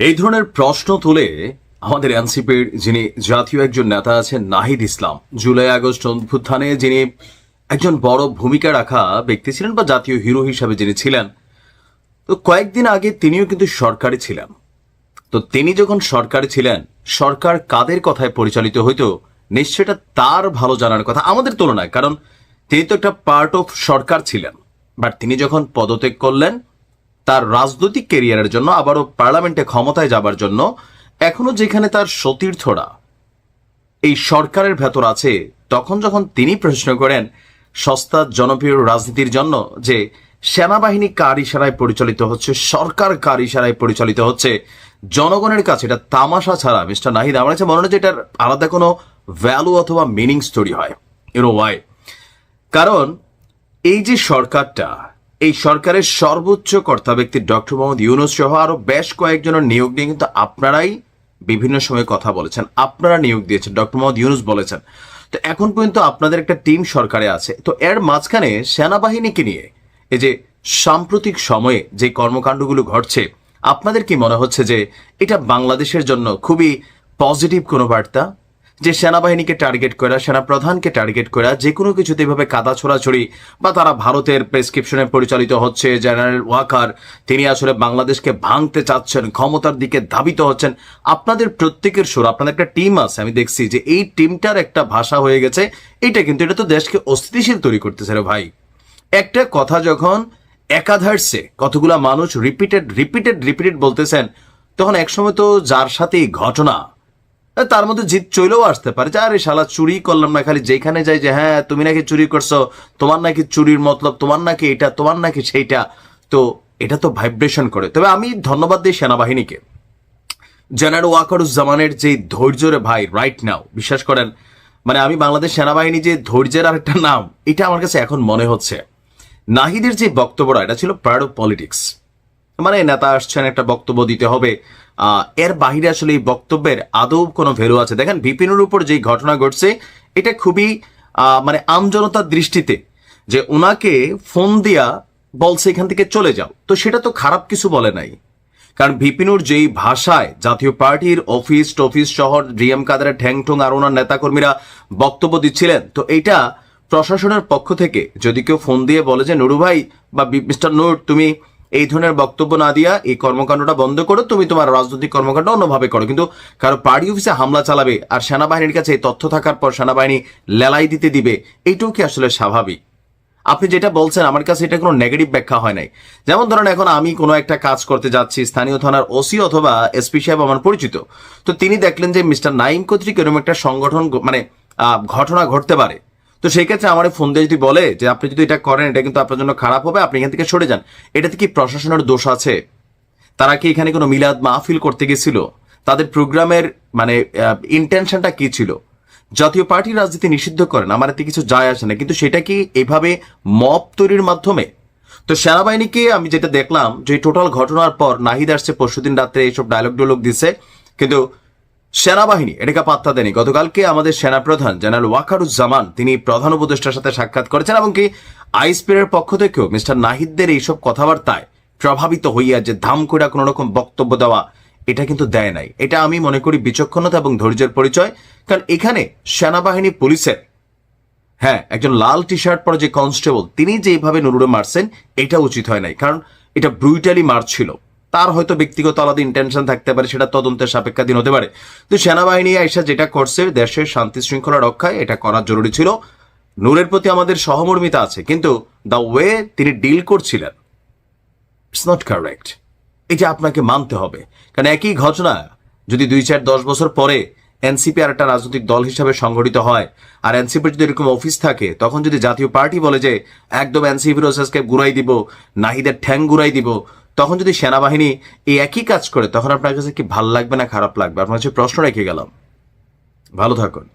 এই ধরনের প্রশ্ন তুলে আমাদের এনসিপির যিনি জাতীয় একজন নেতা আছেন নাহিদ ইসলাম, জুলাই আগস্ট অভ্যুত্থানে যিনি একজন বড় ভূমিকা রাখা ব্যক্তি ছিলেন বা জাতীয় হিরো হিসাবে যিনি ছিলেন, তো কয়েকদিন আগে তিনিও কিন্তু সরকারি ছিলেন। তো তিনি যখন সরকারে ছিলেন, সরকার কাদের কথায় পরিচালিত হইতো নিশ্চয় এটা তার ভালো জানার কথা আমাদের তুলনায়, কারণ তিনি তো একটা পার্ট অফ সরকার ছিলেন। বাট তিনি যখন পদত্যাগ করলেন তার রাজনৈতিক কেরিয়ারের জন্য, আবারও পার্লামেন্টে ক্ষমতায় যাবার জন্য, এখনও যেখানে তার সতীর্থরা এই সরকারের ভেতর আছে, তখন যখন তিনি প্রশ্ন করেন সস্তা জনপ্রিয় রাজনীতির জন্য যে সেনাবাহিনী কার ইশারায় পরিচালিত হচ্ছে, সরকার কার ইশারায় পরিচালিত হচ্ছে, জনগণের কাছে এটা তামাশা ছাড়া, মিস্টার নাহিদ, আমার কাছে মনে হয় যে এটার আলাদা কোনো ভ্যালু অথবা মিনিং স্টোরি হয় ইউনো ওয়াই কারণ এই যে সরকারটা এই সরকারের সর্বোচ্চ কর্তা ব্যক্তি ডক্টর মোহাম্মদ ইউনুস সহ আরও বেশ কয়েকজনের নিয়োগ নিয়ে কিন্তু আপনারাই বিভিন্ন সময় কথা বলেছেন। আপনারা নিয়োগ দিয়েছেন, ডক্টর মোহাম্মদ ইউনুস বলেছেন। তো এখন পর্যন্ত আপনাদের একটা টিম সরকারে আছে। তো এর মাঝখানে সেনাবাহিনীকে নিয়ে এই যে সাম্প্রতিক সময়ে যে কর্মকাণ্ডগুলো ঘটছে, আপনাদের কি মনে হচ্ছে যে এটা বাংলাদেশের জন্য খুবই পজিটিভ কোনো বার্তা? যে সেনাবাহিনীকে টার্গেট করা, সেনাপ্রধানকে টার্গেট করা, যে কোনো কিছুতে এভাবে কাদা ছোড়াছড়ি বা তারা ভারতের প্রেসক্রিপশনে পরিচালিত হচ্ছে জেনারেল ওয়াকার তিনি আসলে বাংলাদেশকে ভাঙতে চাচ্ছেন, ক্ষমতার দিকে ধাবিত হচ্ছেন। আপনাদের প্রত্যেকের সুর, আপনাদের একটা টিম আছে, আমি দেখছি যে এই টিমটার একটা ভাষা হয়ে গেছে, এটা কিন্তু এটা তো দেশকে অস্থিতিশীল তৈরি করতেছে রে ভাই। একটা কথা যখন একাধারসে কতগুলা মানুষ রিপিটেড রিপিটেড রিপিটেড বলতেছেন, তখন একসময় তো যার সাথে ঘটনা তার মধ্যে জিত চলেও আসতে পারে যে, আরে শালা চুরি করলাম না, খালি যেখানে যাই যে হ্যাঁ তুমি নাকি চুরি করছ, তোমার নাকি চুরির মতলব, তোমার নাকি এটা, তোমার নাকি সেইটা। তো এটা তো ভাইব্রেশন করে। তবে আমি ধন্যবাদ দিই সেনাবাহিনীকে। জেনারেল ওয়াকারুজ্জামানের যে ধৈর্য রে ভাই রাইট নাও বিশ্বাস করেন মানে আমি বাংলাদেশ সেনাবাহিনী যে ধৈর্যের আর একটা নাম, এটা আমার কাছে এখন মনে হচ্ছে। নাহিদের যে বক্তব্যটা, এটা ছিল অফ পলিটিক্স মানে নেতা আসছেন, একটা বক্তব্য দিতে হবে। এর বাহিরে আসলে এই বক্তব্যের আদৌ কোনো ভ্যালু আছে? দেখেন, বিপিনের উপর যে ঘটনা ঘটছে, এটা খুবই মানে আমজনতার দৃষ্টিতে যে ওনাকে ফোন দিয়া বলছে, এখান থেকে চলে যাও। তো সেটা তো খারাপ কিছু বলে নাই। কারণ ভিপিনুর যেই ভাষায় জাতীয় পার্টির অফিস, টফিস শহর, ডিএম কাদের ঠ্যাংঠুং আর ওনার নেতাকর্মীরা বক্তব্য দিচ্ছিলেন, তো এইটা প্রশাসনের পক্ষ থেকে যদি কেউ ফোন দিয়ে বলে যে, নুরু ভাই বা, মিস্টার নুর, তুমি এই ধরনের বক্তব্য না দিয়া এই কর্মকাণ্ডটা বন্ধ করো, তুমি তোমার রাজনৈতিক কর্মকাণ্ড অন্যভাবে করো। কিন্তু কারও পার্টি অফিসে হামলা চালাবে আর সেনাবাহিনীর কাছে এই তথ্য থাকার পর সেনাবাহিনী লেলাই দিতে দিবে, এইটাও কি আসলে স্বাভাবিক? আপনি যেটা বলছেন, আমার কাছে এটা কোনো নেগেটিভ ব্যাখ্যা হয় নাই। যেমন ধরেন এখন আমি কোনো একটা কাজ করতে যাচ্ছি, স্থানীয় থানার ওসি অথবা এসপি সাহেব আমার পরিচিত। তো তিনি দেখলেন যে মিস্টার নাইম কর্তৃক এরকম একটা সংগঠন মানে ঘটনা ঘটতে পারে। তো সেই ক্ষেত্রে আমার ফোন দিয়ে যদি বলে যে আপনি যদি এটা করেন, এটা কিন্তু আপনার জন্য খারাপ হবে, আপনি এখান থেকে সরে যান। এটাতে কি প্রশাসনের দোষ আছে? তারা কি এখানে কোনো মিলাদ মাহফিল করতে গেছিল? তাদের প্রোগ্রামের মানে ইন্টেনশনটা কি ছিল? জাতীয় পার্টি রাজনীতি নিষিদ্ধ করেন, আমার এতে কিছু যায় আসে না। কিন্তু সেটা কি এভাবে মব তৈরির মাধ্যমে? তো সেনাবাহিনীকে আমি যেটা দেখলাম যে টোটাল ঘটনার পর নাহিদ আসছে, পরশুদিন রাত্রে এইসব ডায়লগ ডায়লগ দিছে। কিন্তু সেনাবাহিনী, এটাকে পাত্তা দেয়নি। গতকালকে আমাদের সেনাপ্রধান জেনারেল ওয়াকারুজ্জামান তিনি প্রধান উপদেষ্টার সাথে সাক্ষাৎ করেছেন এবং কি আইসপিআর পক্ষ থেকেও মিস্টার নাহিদদের এইসব কথাবার্তায় প্রভাবিত হইয়া যে ধাম করে কোনো রকম বক্তব্য দেওয়া, এটা কিন্তু দেয় নাই। এটা আমি মনে করি বিচক্ষণতা এবং ধৈর্যের পরিচয়, কারণ এখানে সেনাবাহিনী পুলিশের হ্যাঁ একজন লাল টি শার্ট পরে যে কনস্টেবল, তিনি যেভাবে নুরুরে মারছেন, এটা উচিত হয় নাই। কারণ এটা ব্রুইটালি মারছিল। তার হয়তো ব্যক্তিগত আলাদা ইন্টেনশন থাকতে পারে, সেটা তদন্তের সাপেক্ষাধীন হতে পারে। তো সেনাবাহিনী আইসা যেটা করছে দেশের শান্তি শৃঙ্খলা রক্ষায় এটা করা জরুরি ছিল। নূরের প্রতি আমাদের সহমর্মিতা আছে, কিন্তু দ্য ওয়ে তিনি ডিল করছিলেন ইটস নট কারেক্ট এটা আপনাকে মানতে হবে, কারণ একই ঘটনা, যদি দুই চার দশ বছর পরে এনসিপি আর একটা রাজনৈতিক দল হিসাবে সংগঠিত হয়, আর এনসিপির যদি এরকম অফিস থাকে, তখন যদি জাতীয় পার্টি বলে যে, একদম এনসিপি রোসেসকে গুড়াই দিব, নাহিদের ঠ্যাং গুড়াই দিব তখন যদি সেনাবাহিনী এই একই কাজ করে, তখন আপনার কাছে কি ভালো লাগবে না খারাপ লাগবে? আপনার কাছে প্রশ্ন রেখে গেলাম। ভালো থাকুন।